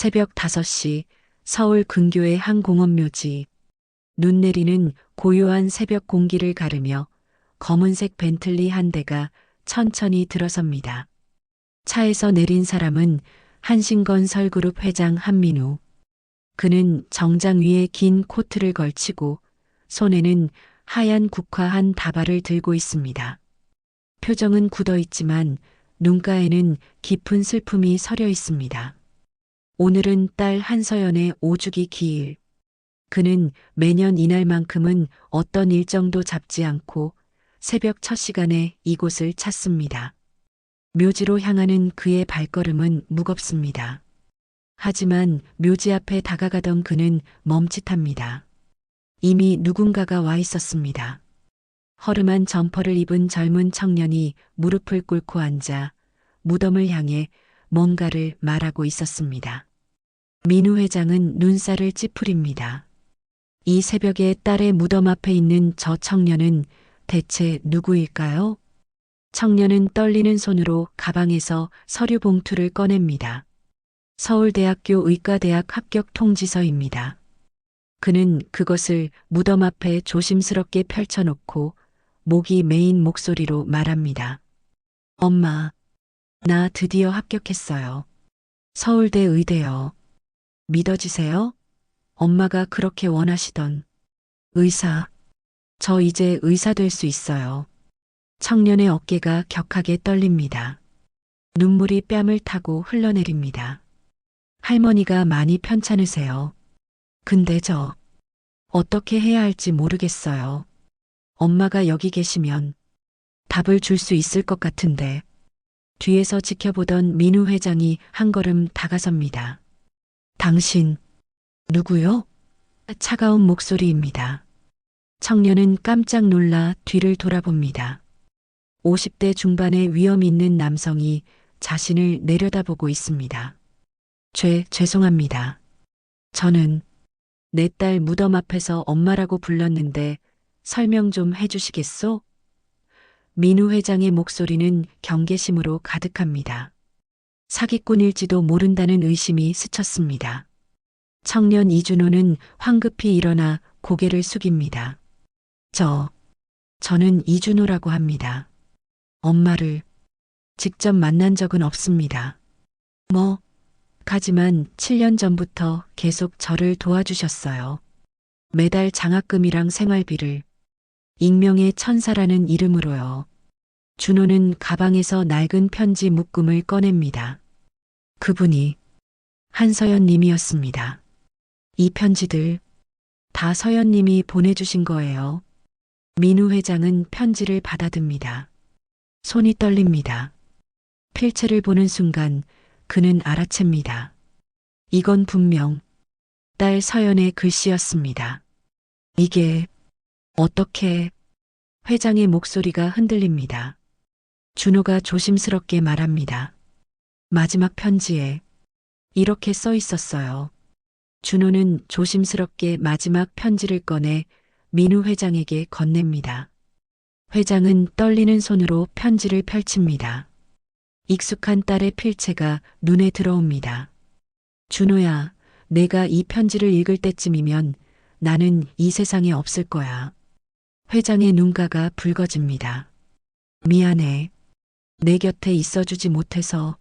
새벽 5시 서울 근교의 한 공원 묘지. 눈 내리는 고요한 새벽 공기를 가르며 검은색 벤틀리 한 대가 천천히 들어섭니다. 차에서 내린 사람은 한신건 설그룹 회장 한민우. 그는 정장 위에 긴 코트를 걸치고 손에는 하얀 국화한 다발을 들고 있습니다. 표정은 굳어 있지만 눈가에는 깊은 슬픔이 서려 있습니다. 오늘은 딸 한서연의 오주기 기일. 그는 매년 이날만큼은 어떤 일정도 잡지 않고 새벽 첫 시간에 이곳을 찾습니다. 묘지로 향하는 그의 발걸음은 무겁습니다. 하지만 묘지 앞에 다가가던 그는 멈칫합니다. 이미 누군가가 와 있었습니다. 허름한 점퍼를 입은 젊은 청년이 무릎을 꿇고 앉아 무덤을 향해 뭔가를 말하고 있었습니다. 민우 회장은 눈살을 찌푸립니다. 이 새벽에 딸의 무덤 앞에 있는 저 청년은 대체 누구일까요? 청년은 떨리는 손으로 가방에서 서류 봉투를 꺼냅니다. 서울대학교 의과대학 합격 통지서입니다. 그는 그것을 무덤 앞에 조심스럽게 펼쳐놓고 목이 메인 목소리로 말합니다. 엄마, 나 드디어 합격했어요. 서울대 의대요. 믿어지세요? 엄마가 그렇게 원하시던 의사. 저 이제 의사 될 수 있어요. 청년의 어깨가 격하게 떨립니다. 눈물이 뺨을 타고 흘러내립니다. 할머니가 많이 편찮으세요. 근데 저 어떻게 해야 할지 모르겠어요. 엄마가 여기 계시면 답을 줄 수 있을 것 같은데 뒤에서 지켜보던 민우 회장이 한 걸음 다가섭니다. 당신 누구요? 차가운 목소리입니다. 청년은 깜짝 놀라 뒤를 돌아봅니다. 50대 중반의 위험 있는 남성이 자신을 내려다보고 있습니다. 죄, 죄송합니다. 저는 내 딸 무덤 앞에서 엄마라고 불렀는데 설명 좀 해주시겠소? 민우 회장의 목소리는 경계심으로 가득합니다. 사기꾼일지도 모른다는 의심이 스쳤습니다. 청년 이준호는 황급히 일어나 고개를 숙입니다. 저, 저는 이준호라고 합니다. 엄마를 직접 만난 적은 없습니다. 뭐, 하지만 7년 전부터 계속 저를 도와주셨어요. 매달 장학금이랑 생활비를 익명의 천사라는 이름으로요. 준호는 가방에서 낡은 편지 묶음을 꺼냅니다. 그분이 한서연 님이었습니다. 이 편지들 다 서연 님이 보내주신 거예요. 민우 회장은 편지를 받아듭니다. 손이 떨립니다. 필체를 보는 순간 그는 알아챕니다. 이건 분명 딸 서연의 글씨였습니다. 이게 어떻게 회장의 목소리가 흔들립니다. 준호가 조심스럽게 말합니다. 마지막 편지에 이렇게 써 있었어요. 준호는 조심스럽게 마지막 편지를 꺼내 민우 회장에게 건넵니다. 회장은 떨리는 손으로 편지를 펼칩니다. 익숙한 딸의 필체가 눈에 들어옵니다. 준호야, 내가 이 편지를 읽을 때쯤이면 나는 이 세상에 없을 거야. 회장의 눈가가 붉어집니다. 미안해. 내 곁에 있어주지 못해서.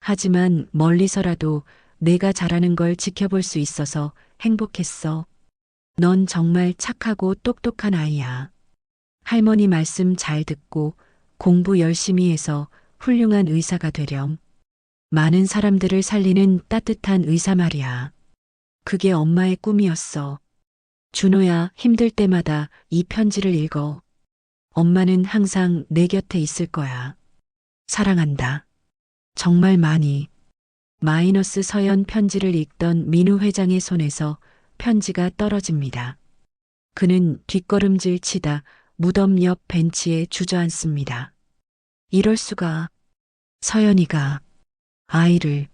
하지만 멀리서라도 내가 잘하는 걸 지켜볼 수 있어서 행복했어. 넌 정말 착하고 똑똑한 아이야. 할머니 말씀 잘 듣고 공부 열심히 해서 훌륭한 의사가 되렴. 많은 사람들을 살리는 따뜻한 의사 말이야. 그게 엄마의 꿈이었어. 준호야, 힘들 때마다 이 편지를 읽어. 엄마는 항상 내 곁에 있을 거야. 사랑한다. 정말 많이. 마이너스 서연 편지를 읽던 민우 회장의 손에서 편지가 떨어집니다. 그는 뒷걸음질 치다 무덤 옆 벤치에 주저앉습니다. 이럴 수가. 서연이가 아이를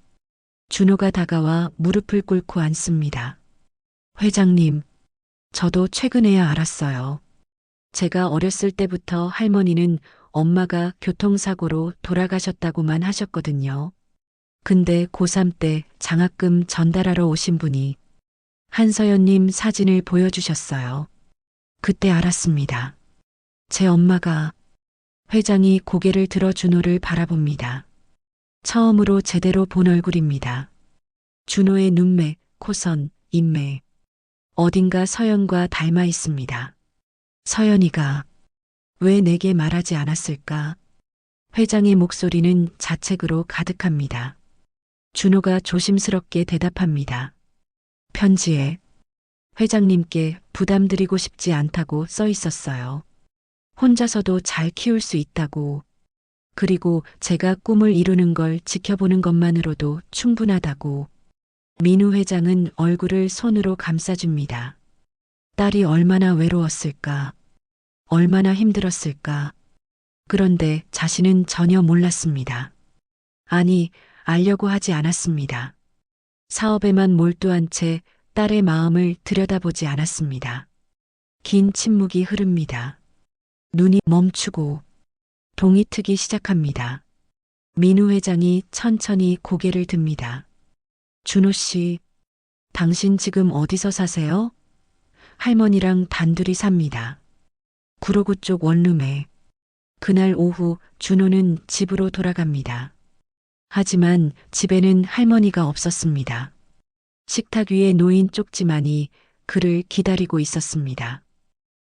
준호가 다가와 무릎을 꿇고 앉습니다. 회장님, 저도 최근에야 알았어요. 제가 어렸을 때부터 할머니는 엄마가 교통사고로 돌아가셨다고만 하셨거든요. 근데 고3 때 장학금 전달하러 오신 분이 한서연님 사진을 보여주셨어요. 그때 알았습니다. 제 엄마가 회장이 고개를 들어 준호를 바라봅니다. 처음으로 제대로 본 얼굴입니다. 준호의 눈매, 코선, 인매. 어딘가 서연과 닮아 있습니다. 서연이가 왜 내게 말하지 않았을까? 회장의 목소리는 자책으로 가득합니다. 준호가 조심스럽게 대답합니다. 편지에 회장님께 부담드리고 싶지 않다고 써 있었어요. 혼자서도 잘 키울 수 있다고. 그리고 제가 꿈을 이루는 걸 지켜보는 것만으로도 충분하다고. 민우 회장은 얼굴을 손으로 감싸줍니다. 딸이 얼마나 외로웠을까. 얼마나 힘들었을까. 그런데 자신은 전혀 몰랐습니다. 아니, 알려고 하지 않았습니다. 사업에만 몰두한 채 딸의 마음을 들여다보지 않았습니다. 긴 침묵이 흐릅니다. 눈이 멈추고 동이 트기 시작합니다. 민우 회장이 천천히 고개를 듭니다. 준호 씨, 당신 지금 어디서 사세요? 할머니랑 단둘이 삽니다. 구로구 쪽 원룸에. 그날 오후 준호는 집으로 돌아갑니다. 하지만 집에는 할머니가 없었습니다. 식탁 위에 놓인 쪽지만이 그를 기다리고 있었습니다.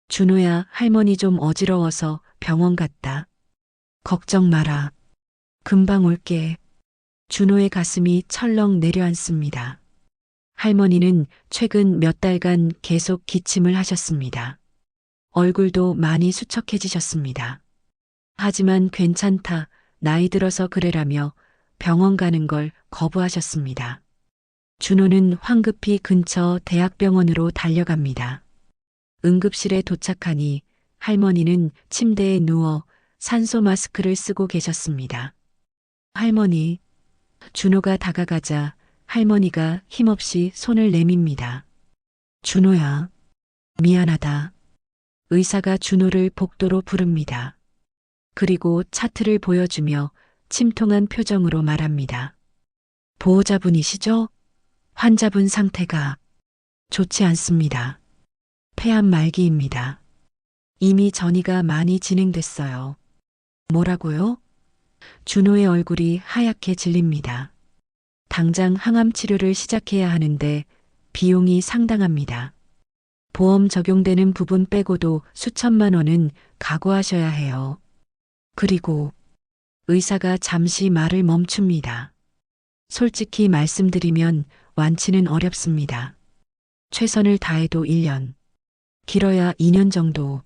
준호야, 할머니 좀 어지러워서 병원 갔다. 걱정 마라. 금방 올게. 준호의 가슴이 철렁 내려앉습니다. 할머니는 최근 몇 달간 계속 기침을 하셨습니다. 얼굴도 많이 수척해지셨습니다. 하지만 괜찮다, 나이 들어서 그래라며 병원 가는 걸 거부하셨습니다. 준호는 황급히 근처 대학병원으로 달려갑니다. 응급실에 도착하니 할머니는 침대에 누워 산소 마스크를 쓰고 계셨습니다. 할머니, 준호가 다가가자 할머니가 힘없이 손을 내밉니다. 준호야, 미안하다. 의사가 준호를 복도로 부릅니다. 그리고 차트를 보여주며 침통한 표정으로 말합니다. 보호자분이시죠? 환자분 상태가 좋지 않습니다. 폐암 말기입니다. 이미 전이가 많이 진행됐어요. 뭐라고요? 준호의 얼굴이 하얗게 질립니다. 당장 항암 치료를 시작해야 하는데 비용이 상당합니다. 보험 적용되는 부분 빼고도 수천만 원은 각오하셔야 해요. 그리고 의사가 잠시 말을 멈춥니다. 솔직히 말씀드리면 완치는 어렵습니다. 최선을 다해도 1년, 길어야 2년 정도.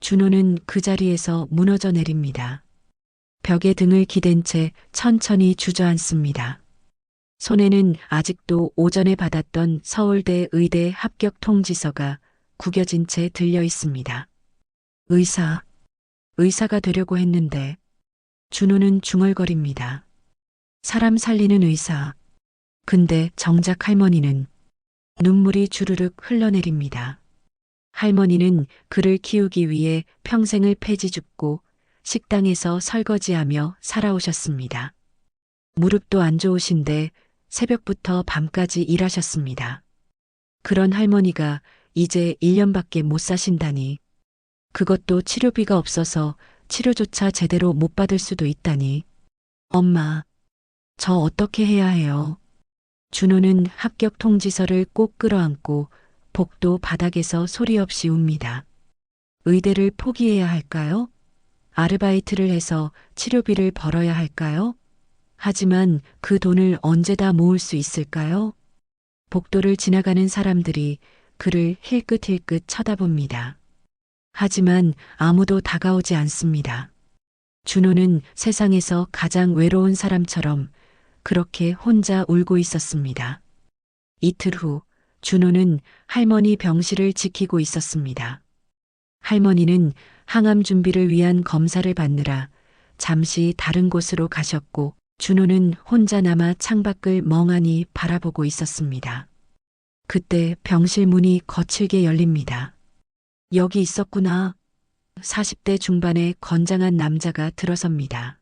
준호는 그 자리에서 무너져 내립니다. 벽에 등을 기댄 채 천천히 주저앉습니다. 손에는 아직도 오전에 받았던 서울대 의대 합격 통지서가 구겨진 채 들려 있습니다. 의사, 의사가 되려고 했는데 준호는 중얼거립니다. 사람 살리는 의사. 근데 정작 할머니는 눈물이 주르륵 흘러내립니다. 할머니는 그를 키우기 위해 평생을 폐지 줍고 식당에서 설거지하며 살아오셨습니다. 무릎도 안 좋으신데 새벽부터 밤까지 일하셨습니다. 그런 할머니가 이제 1년밖에 못 사신다니. 그것도 치료비가 없어서 치료조차 제대로 못 받을 수도 있다니. 엄마, 저 어떻게 해야 해요? 준호는 합격 통지서를 꼭 끌어안고 복도 바닥에서 소리 없이 웁니다. 의대를 포기해야 할까요? 아르바이트를 해서 치료비를 벌어야 할까요? 하지만 그 돈을 언제 다 모을 수 있을까요? 복도를 지나가는 사람들이 그를 힐끗힐끗 쳐다봅니다. 하지만 아무도 다가오지 않습니다. 준호는 세상에서 가장 외로운 사람처럼 그렇게 혼자 울고 있었습니다. 이틀 후 준호는 할머니 병실을 지키고 있었습니다. 할머니는 항암 준비를 위한 검사를 받느라 잠시 다른 곳으로 가셨고 준호는 혼자 남아 창밖을 멍하니 바라보고 있었습니다. 그때 병실 문이 거칠게 열립니다. 여기 있었구나. 40대 중반의 건장한 남자가 들어섭니다.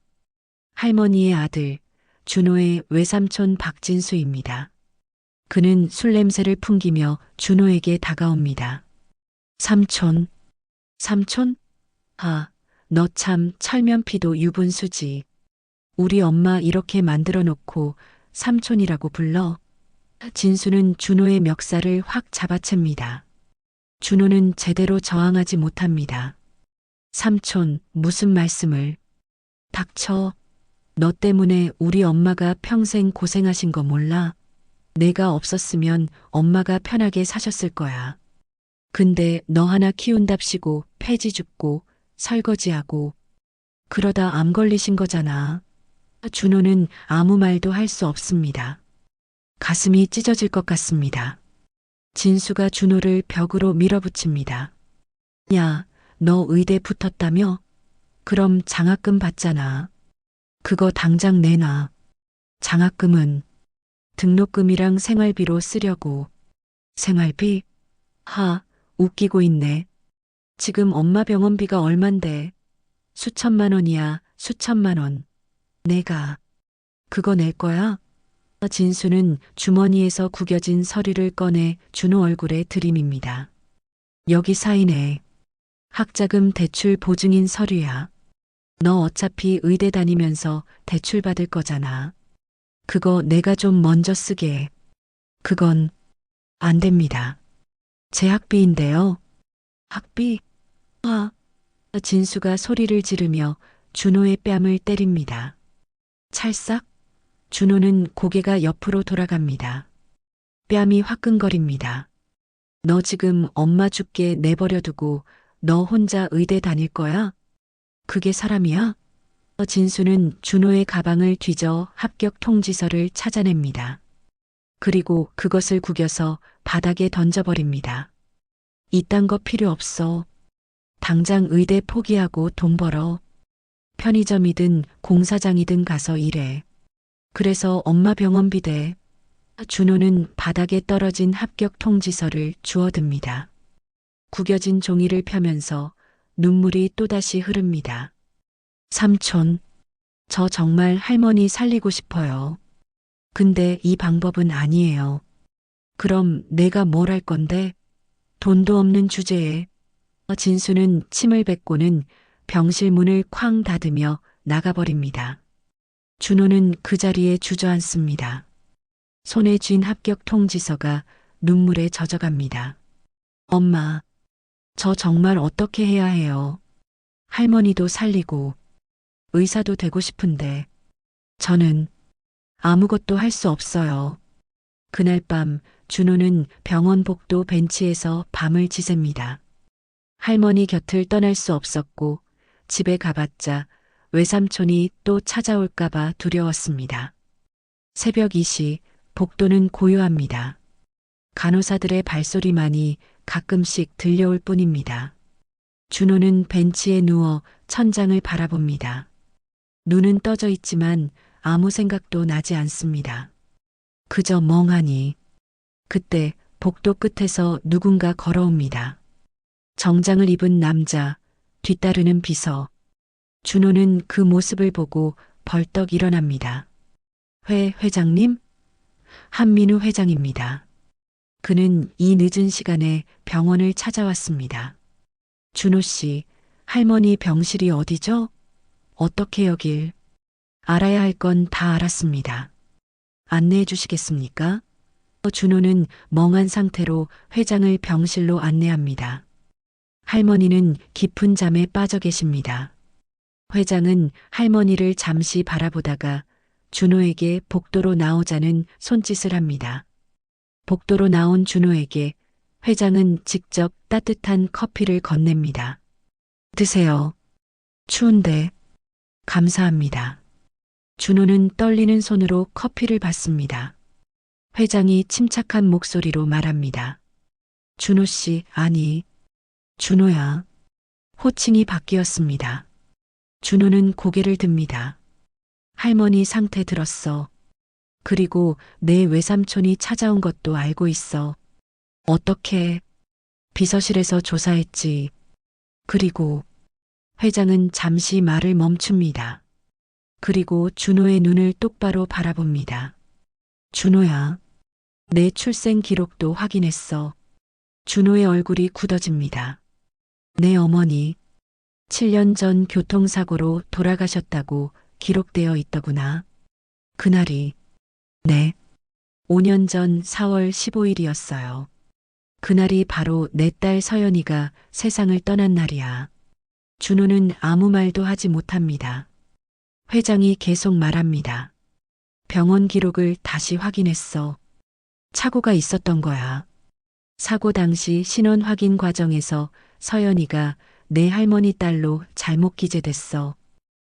할머니의 아들, 준호의 외삼촌 박진수입니다. 그는 술 냄새를 풍기며 준호에게 다가옵니다. 삼촌, 삼촌? 아, 너 참 철면피도 유분수지. 우리 엄마 이렇게 만들어 놓고 삼촌이라고 불러. 진수는 준호의 멱살을 확 잡아챕니다. 준호는 제대로 저항하지 못합니다. 삼촌, 무슨 말씀을. 닥쳐. 너 때문에 우리 엄마가 평생 고생하신 거 몰라? 내가 없었으면 엄마가 편하게 사셨을 거야. 근데 너 하나 키운답시고 폐지 줍고 설거지하고 그러다 암 걸리신 거잖아. 준호는 아무 말도 할 수 없습니다. 가슴이 찢어질 것 같습니다. 진수가 준호를 벽으로 밀어붙입니다. 야, 너 의대 붙었다며? 그럼 장학금 받잖아. 그거 당장 내놔. 장학금은 등록금이랑 생활비로 쓰려고. 생활비? 하, 웃기고 있네. 지금 엄마 병원비가 얼만데. 수천만 원이야, 수천만 원. 내가 그거 낼 거야? 진수는 주머니에서 구겨진 서류를 꺼내 준호 얼굴에 들이밉니다. 여기 사인해. 학자금 대출 보증인 서류야. 너 어차피 의대 다니면서 대출 받을 거잖아. 그거 내가 좀 먼저 쓰게. 해. 그건 안 됩니다. 제 학비인데요. 학비? 아. 진수가 소리를 지르며 준호의 뺨을 때립니다. 찰싹? 준호는 고개가 옆으로 돌아갑니다. 뺨이 화끈거립니다. 너 지금 엄마 죽게 내버려 두고 너 혼자 의대 다닐 거야? 그게 사람이야? 진수는 준호의 가방을 뒤져 합격 통지서를 찾아냅니다. 그리고 그것을 구겨서 바닥에 던져버립니다. 이딴 거 필요 없어. 당장 의대 포기하고 돈 벌어. 편의점이든 공사장이든 가서 일해. 그래서 엄마 병원비 대. 준호는 바닥에 떨어진 합격 통지서를 주워듭니다. 구겨진 종이를 펴면서 눈물이 또다시 흐릅니다. 삼촌, 저 정말 할머니 살리고 싶어요. 근데 이 방법은 아니에요. 그럼 내가 뭘 할 건데? 돈도 없는 주제에. 진수는 침을 뱉고는 병실 문을 쾅 닫으며 나가버립니다. 준호는 그 자리에 주저앉습니다. 손에 쥔 합격 통지서가 눈물에 젖어갑니다. 엄마, 저 정말 어떻게 해야 해요? 할머니도 살리고, 의사도 되고 싶은데, 저는 아무것도 할 수 없어요. 그날 밤 준호는 병원 복도 벤치에서 밤을 지셉니다. 할머니 곁을 떠날 수 없었고 집에 가봤자 외삼촌이 또 찾아올까봐 두려웠습니다. 새벽 2시 복도는 고요합니다. 간호사들의 발소리만이 가끔씩 들려올 뿐입니다. 준호는 벤치에 누워 천장을 바라봅니다. 눈은 떠져 있지만 아무 생각도 나지 않습니다. 그저 멍하니. 그때 복도 끝에서 누군가 걸어옵니다. 정장을 입은 남자, 뒤따르는 비서. 준호는 그 모습을 보고 벌떡 일어납니다. 회 회장님? 한민우 회장입니다. 그는 이 늦은 시간에 병원을 찾아왔습니다. 준호 씨, 할머니 병실이 어디죠? 어떻게 여길? 알아야 할 건 다 알았습니다. 안내해 주시겠습니까? 준호는 멍한 상태로 회장을 병실로 안내합니다. 할머니는 깊은 잠에 빠져 계십니다. 회장은 할머니를 잠시 바라보다가 준호에게 복도로 나오자는 손짓을 합니다. 복도로 나온 준호에게 회장은 직접 따뜻한 커피를 건넵니다. 드세요. 추운데 감사합니다. 준호는 떨리는 손으로 커피를 받습니다. 회장이 침착한 목소리로 말합니다. 준호 씨, 아니, 준호야. 호칭이 바뀌었습니다. 준호는 고개를 듭니다. 할머니 상태 들었어. 그리고 내 외삼촌이 찾아온 것도 알고 있어. 어떻게 비서실에서 조사했지. 그리고 회장은 잠시 말을 멈춥니다. 그리고 준호의 눈을 똑바로 바라봅니다. 준호야, 내 출생 기록도 확인했어. 준호의 얼굴이 굳어집니다. 내 어머니, 7년 전 교통사고로 돌아가셨다고 기록되어 있더구나. 그날이, 네, 5년 전 4월 15일이었어요. 그날이 바로 내 딸 서연이가 세상을 떠난 날이야. 준호는 아무 말도 하지 못합니다. 회장이 계속 말합니다. 병원 기록을 다시 확인했어. 착오가 있었던 거야. 사고 당시 신원 확인 과정에서 서연이가 내 할머니 딸로 잘못 기재됐어.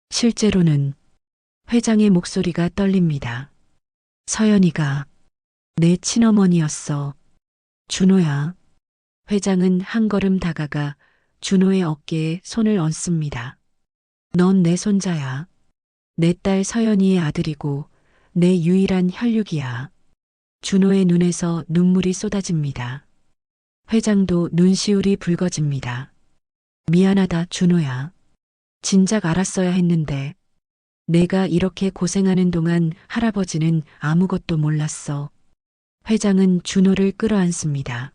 실제로는 회장의 목소리가 떨립니다. 서연이가 내 친어머니였어. 준호야. 회장은 한 걸음 다가가 준호의 어깨에 손을 얹습니다. 넌 내 손자야. 내 딸 서연이의 아들이고 내 유일한 혈육이야. 준호의 눈에서 눈물이 쏟아집니다. 회장도 눈시울이 붉어집니다. 미안하다, 준호야. 진작 알았어야 했는데. 내가 이렇게 고생하는 동안 할아버지는 아무것도 몰랐어. 회장은 준호를 끌어안습니다.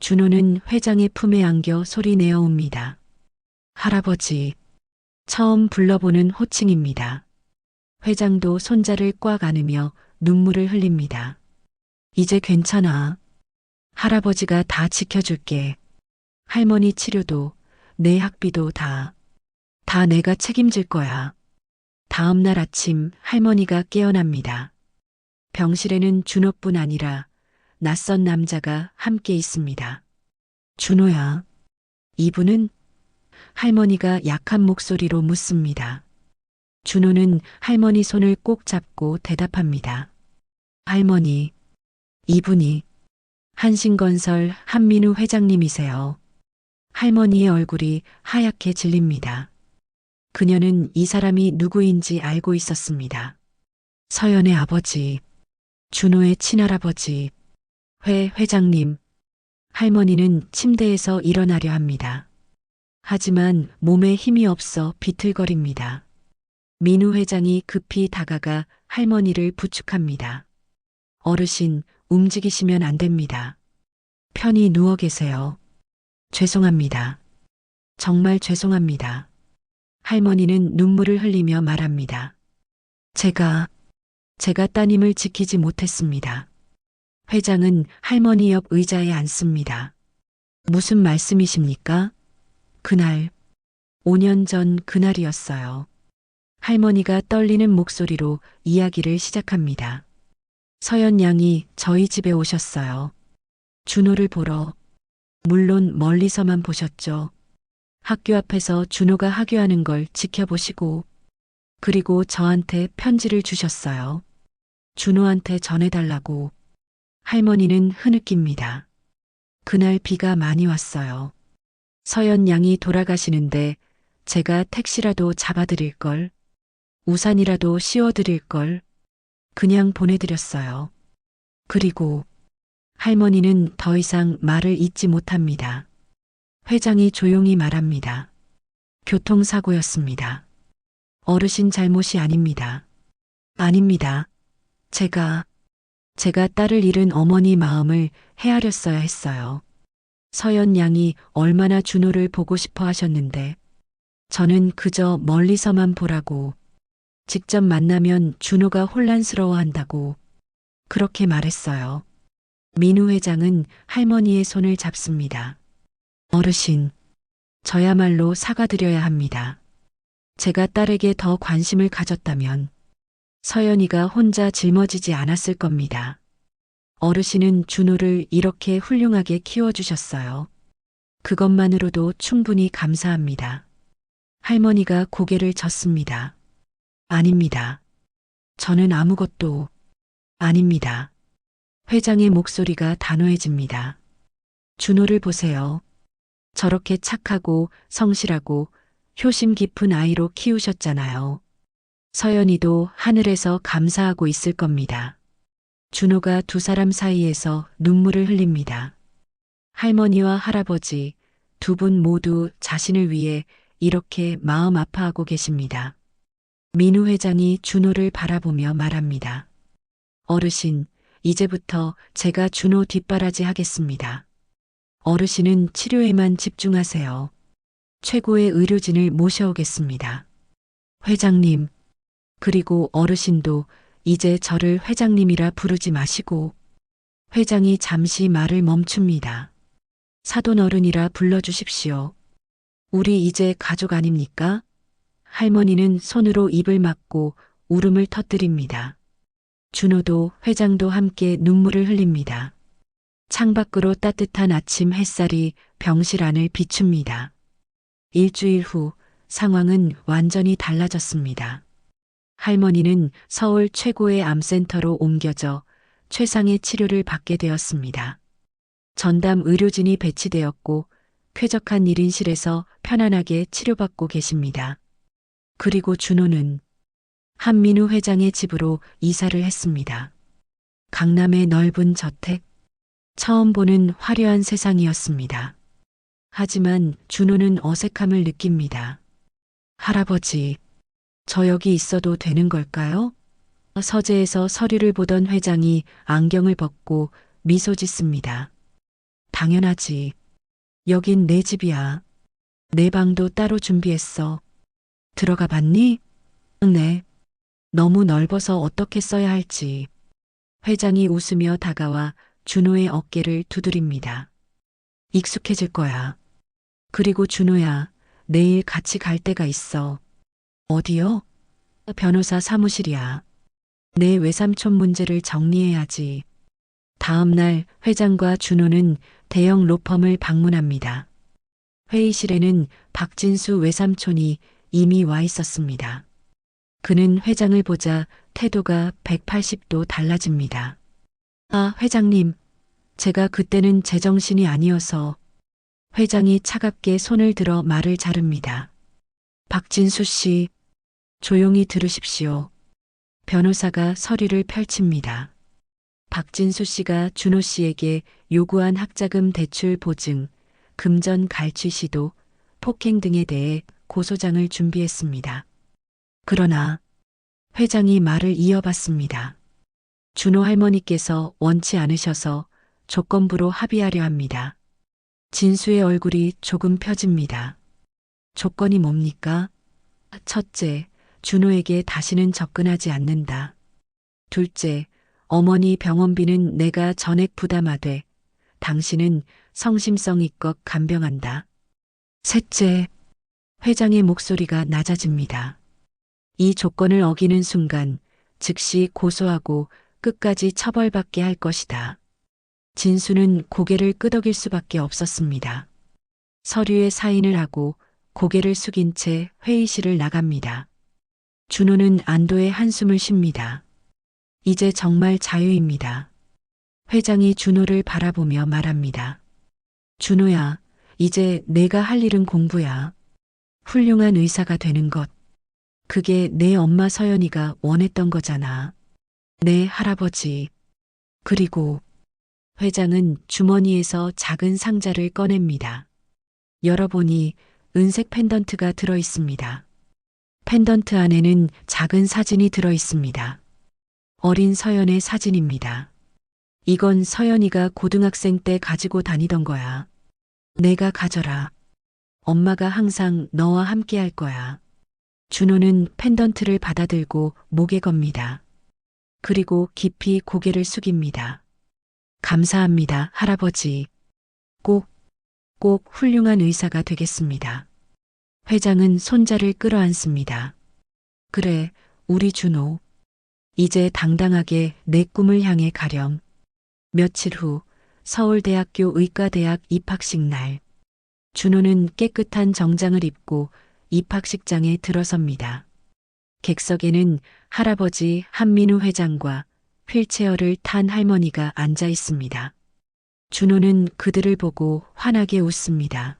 준호는 회장의 품에 안겨 소리내어 옵니다. 할아버지. 처음 불러보는 호칭입니다. 회장도 손자를 꽉 안으며 눈물을 흘립니다. 이제 괜찮아. 할아버지가 다 지켜줄게. 할머니 치료도, 내 학비도 다, 다 내가 책임질 거야. 다음 날 아침 할머니가 깨어납니다. 병실에는 준호뿐 아니라 낯선 남자가 함께 있습니다. 준호야. 이분은 할머니가 약한 목소리로 묻습니다. 준호는 할머니 손을 꼭 잡고 대답합니다. 할머니, 이분이 한신건설 한민우 회장님이세요. 할머니의 얼굴이 하얗게 질립니다. 그녀는 이 사람이 누구인지 알고 있었습니다. 서연의 아버지, 준호의 친할아버지, 회 회장님. 할머니는 침대에서 일어나려 합니다. 하지만 몸에 힘이 없어 비틀거립니다. 민우 회장이 급히 다가가 할머니를 부축합니다. 어르신, 움직이시면 안 됩니다. 편히 누워 계세요. 죄송합니다. 정말 죄송합니다. 할머니는 눈물을 흘리며 말합니다. 제가, 제가 따님을 지키지 못했습니다. 회장은 할머니 옆 의자에 앉습니다. 무슨 말씀이십니까? 그날, 5년 전 그날이었어요. 할머니가 떨리는 목소리로 이야기를 시작합니다. 서연 양이 저희 집에 오셨어요. 준호를 보러. 물론 멀리서만 보셨죠. 학교 앞에서 준호가 하교하는 걸 지켜보시고, 그리고 저한테 편지를 주셨어요. 준호한테 전해달라고. 할머니는 흐느낍니다. 그날 비가 많이 왔어요. 서연 양이 돌아가시는데 제가 택시라도 잡아드릴 걸, 우산이라도 씌워드릴 걸, 그냥 보내드렸어요. 그리고 할머니는 더 이상 말을 잇지 못합니다. 회장이 조용히 말합니다. 교통사고였습니다. 어르신 잘못이 아닙니다. 아닙니다. 제가, 제가 딸을 잃은 어머니 마음을 헤아렸어야 했어요. 서연 양이 얼마나 준호를 보고 싶어 하셨는데, 저는 그저 멀리서만 보라고, 직접 만나면 준호가 혼란스러워 한다고, 그렇게 말했어요. 민우 회장은 할머니의 손을 잡습니다. 어르신, 저야말로 사과드려야 합니다. 제가 딸에게 더 관심을 가졌다면 서연이가 혼자 짊어지지 않았을 겁니다. 어르신은 준호를 이렇게 훌륭하게 키워주셨어요. 그것만으로도 충분히 감사합니다. 할머니가 고개를 젓습니다. 아닙니다. 저는 아무것도 아닙니다. 회장의 목소리가 단호해집니다. 준호를 보세요. 저렇게 착하고 성실하고 효심 깊은 아이로 키우셨잖아요. 서연이도 하늘에서 감사하고 있을 겁니다. 준호가 두 사람 사이에서 눈물을 흘립니다. 할머니와 할아버지 두 분 모두 자신을 위해 이렇게 마음 아파하고 계십니다. 민우 회장이 준호를 바라보며 말합니다. 어르신, 이제부터 제가 준호 뒷바라지 하겠습니다. 어르신은 치료에만 집중하세요. 최고의 의료진을 모셔오겠습니다. 회장님, 그리고 어르신도 이제 저를 회장님이라 부르지 마시고 회장이 잠시 말을 멈춥니다. 사돈 어른이라 불러주십시오. 우리 이제 가족 아닙니까? 할머니는 손으로 입을 막고 울음을 터뜨립니다. 준호도 회장도 함께 눈물을 흘립니다. 창밖으로 따뜻한 아침 햇살이 병실 안을 비춥니다. 일주일 후 상황은 완전히 달라졌습니다. 할머니는 서울 최고의 암센터로 옮겨져 최상의 치료를 받게 되었습니다. 전담 의료진이 배치되었고 쾌적한 1인실에서 편안하게 치료받고 계십니다. 그리고 준호는 한민우 회장의 집으로 이사를 했습니다. 강남의 넓은 저택, 처음 보는 화려한 세상이었습니다. 하지만 준호는 어색함을 느낍니다. 할아버지, 저 여기 있어도 되는 걸까요? 서재에서 서류를 보던 회장이 안경을 벗고 미소 짓습니다. 당연하지. 여긴 내 집이야. 내 방도 따로 준비했어. 들어가 봤니? 네. 너무 넓어서 어떻게 써야 할지. 회장이 웃으며 다가와 준호의 어깨를 두드립니다. 익숙해질 거야. 그리고 준호야, 내일 같이 갈 데가 있어. 어디요? 변호사 사무실이야. 내 외삼촌 문제를 정리해야지. 다음 날 회장과 준호는 대형 로펌을 방문합니다. 회의실에는 박진수 외삼촌이 이미 와 있었습니다. 그는 회장을 보자 태도가 180도 달라집니다. 아, 회장님. 제가 그때는 제정신이 아니어서 회장이 차갑게 손을 들어 말을 자릅니다. 박진수 씨, 조용히 들으십시오. 변호사가 서류를 펼칩니다. 박진수 씨가 준호 씨에게 요구한 학자금 대출 보증, 금전 갈취 시도, 폭행 등에 대해 고소장을 준비했습니다. 그러나 회장이 말을 이어봤습니다. 준호 할머니께서 원치 않으셔서 조건부로 합의하려 합니다. 진수의 얼굴이 조금 펴집니다. 조건이 뭡니까? 첫째, 준호에게 다시는 접근하지 않는다. 둘째, 어머니 병원비는 내가 전액 부담하되 당신은 성심성의껏 간병한다. 셋째, 회장의 목소리가 낮아집니다. 이 조건을 어기는 순간 즉시 고소하고 끝까지 처벌받게 할 것이다. 진수는 고개를 끄덕일 수밖에 없었습니다. 서류에 사인을 하고 고개를 숙인 채 회의실을 나갑니다. 준호는 안도의 한숨을 쉽니다. 이제 정말 자유입니다. 회장이 준호를 바라보며 말합니다. 준호야, 이제 내가 할 일은 공부야. 훌륭한 의사가 되는 것. 그게 내 엄마 서연이가 원했던 거잖아. 내 할아버지. 그리고 회장은 주머니에서 작은 상자를 꺼냅니다. 열어보니 은색 펜던트가 들어 있습니다. 펜던트 안에는 작은 사진이 들어 있습니다. 어린 서연의 사진입니다. 이건 서연이가 고등학생 때 가지고 다니던 거야. 내가 가져라. 엄마가 항상 너와 함께 할 거야. 준호는 펜던트를 받아들고 목에 겁니다. 그리고 깊이 고개를 숙입니다. 감사합니다, 할아버지. 꼭, 꼭 훌륭한 의사가 되겠습니다. 회장은 손자를 끌어안습니다. 그래, 우리 준호. 이제 당당하게 내 꿈을 향해 가렴. 며칠 후 서울대학교 의과대학 입학식 날. 준호는 깨끗한 정장을 입고 입학식장에 들어섭니다. 객석에는 할아버지 한민우 회장과 휠체어를 탄 할머니가 앉아 있습니다. 준호는 그들을 보고 환하게 웃습니다.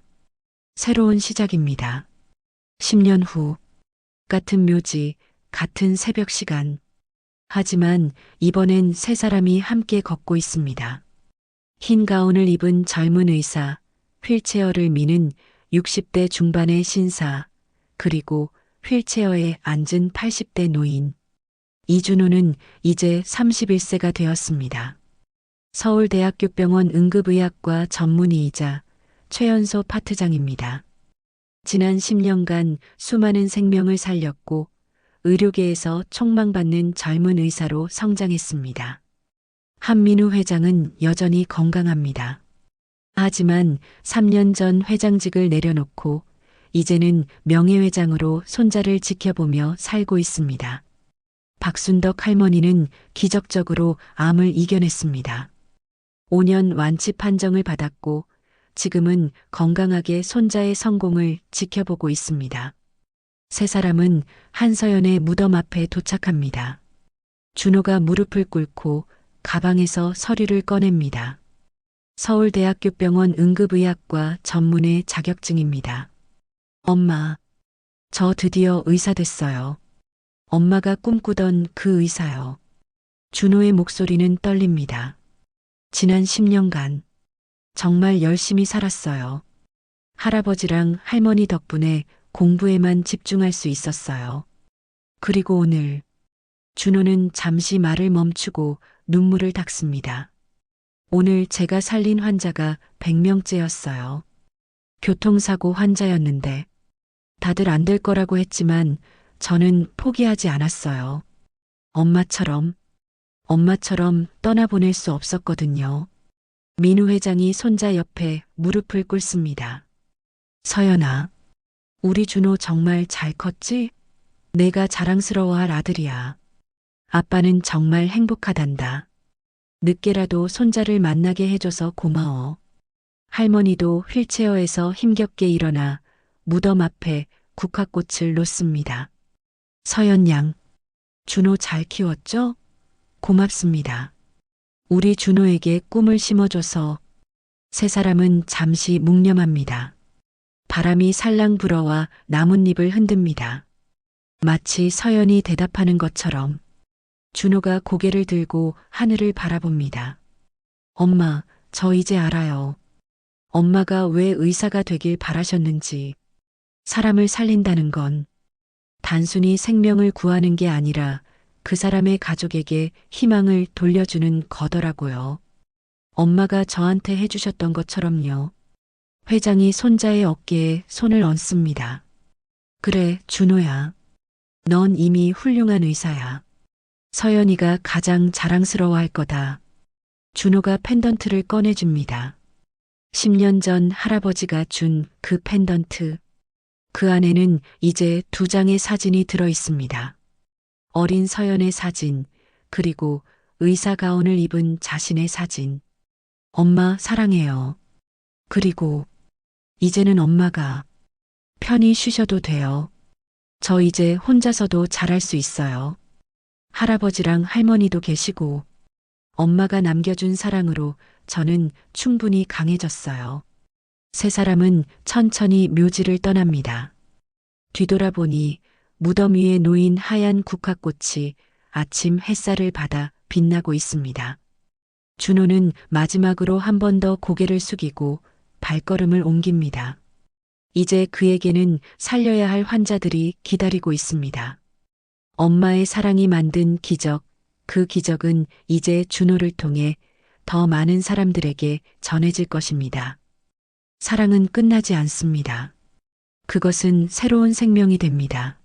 새로운 시작입니다. 10년 후, 같은 묘지, 같은 새벽 시간. 하지만 이번엔 세 사람이 함께 걷고 있습니다. 흰 가운을 입은 젊은 의사, 휠체어를 미는 60대 중반의 신사, 그리고 휠체어에 앉은 80대 노인. 이준호는 이제 31세가 되었습니다. 서울대학교 병원 응급의학과 전문의이자 최연소 파트장입니다. 지난 10년간 수많은 생명을 살렸고 의료계에서 촉망받는 젊은 의사로 성장했습니다. 한민우 회장은 여전히 건강합니다. 하지만 3년 전 회장직을 내려놓고 이제는 명예회장으로 손자를 지켜보며 살고 있습니다. 박순덕 할머니는 기적적으로 암을 이겨냈습니다. 5년 완치 판정을 받았고 지금은 건강하게 손자의 성공을 지켜보고 있습니다. 세 사람은 한서연의 무덤 앞에 도착합니다. 준호가 무릎을 꿇고 가방에서 서류를 꺼냅니다. 서울대학교 병원 응급의학과 전문의 자격증입니다. 엄마, 저 드디어 의사 됐어요. 엄마가 꿈꾸던 그 의사요. 준호의 목소리는 떨립니다. 지난 10년간 정말 열심히 살았어요. 할아버지랑 할머니 덕분에 공부에만 집중할 수 있었어요. 그리고 오늘 준호는 잠시 말을 멈추고 눈물을 닦습니다. 오늘 제가 살린 환자가 100명째였어요. 교통사고 환자였는데 다들 안 될 거라고 했지만 저는 포기하지 않았어요. 엄마처럼, 엄마처럼 떠나보낼 수 없었거든요. 민우 회장이 손자 옆에 무릎을 꿇습니다. 서연아, 우리 준호 정말 잘 컸지? 내가 자랑스러워할 아들이야. 아빠는 정말 행복하단다. 늦게라도 손자를 만나게 해줘서 고마워. 할머니도 휠체어에서 힘겹게 일어나 무덤 앞에 국화꽃을 놓습니다. 서연 양, 준호 잘 키웠죠? 고맙습니다. 우리 준호에게 꿈을 심어줘서 세 사람은 잠시 묵념합니다. 바람이 살랑 불어와 나뭇잎을 흔듭니다. 마치 서연이 대답하는 것처럼 준호가 고개를 들고 하늘을 바라봅니다. 엄마, 저 이제 알아요. 엄마가 왜 의사가 되길 바라셨는지. 사람을 살린다는 건 단순히 생명을 구하는 게 아니라 그 사람의 가족에게 희망을 돌려주는 거더라고요. 엄마가 저한테 해주셨던 것처럼요. 회장이 손자의 어깨에 손을 얹습니다. 그래, 준호야. 넌 이미 훌륭한 의사야. 서연이가 가장 자랑스러워 할 거다. 준호가 펜던트를 꺼내줍니다. 10년 전 할아버지가 준 그 펜던트. 그 안에는 이제 두 장의 사진이 들어 있습니다. 어린 서연의 사진, 그리고 의사 가운을 입은 자신의 사진. 엄마 사랑해요. 그리고 이제는 엄마가 편히 쉬셔도 돼요. 저 이제 혼자서도 잘할 수 있어요. 할아버지랑 할머니도 계시고 엄마가 남겨준 사랑으로 저는 충분히 강해졌어요. 세 사람은 천천히 묘지를 떠납니다. 뒤돌아보니 무덤 위에 놓인 하얀 국화꽃이 아침 햇살을 받아 빛나고 있습니다. 준호는 마지막으로 한 번 더 고개를 숙이고 발걸음을 옮깁니다. 이제 그에게는 살려야 할 환자들이 기다리고 있습니다. 엄마의 사랑이 만든 기적, 그 기적은 이제 준호를 통해 더 많은 사람들에게 전해질 것입니다. 사랑은 끝나지 않습니다. 그것은 새로운 생명이 됩니다.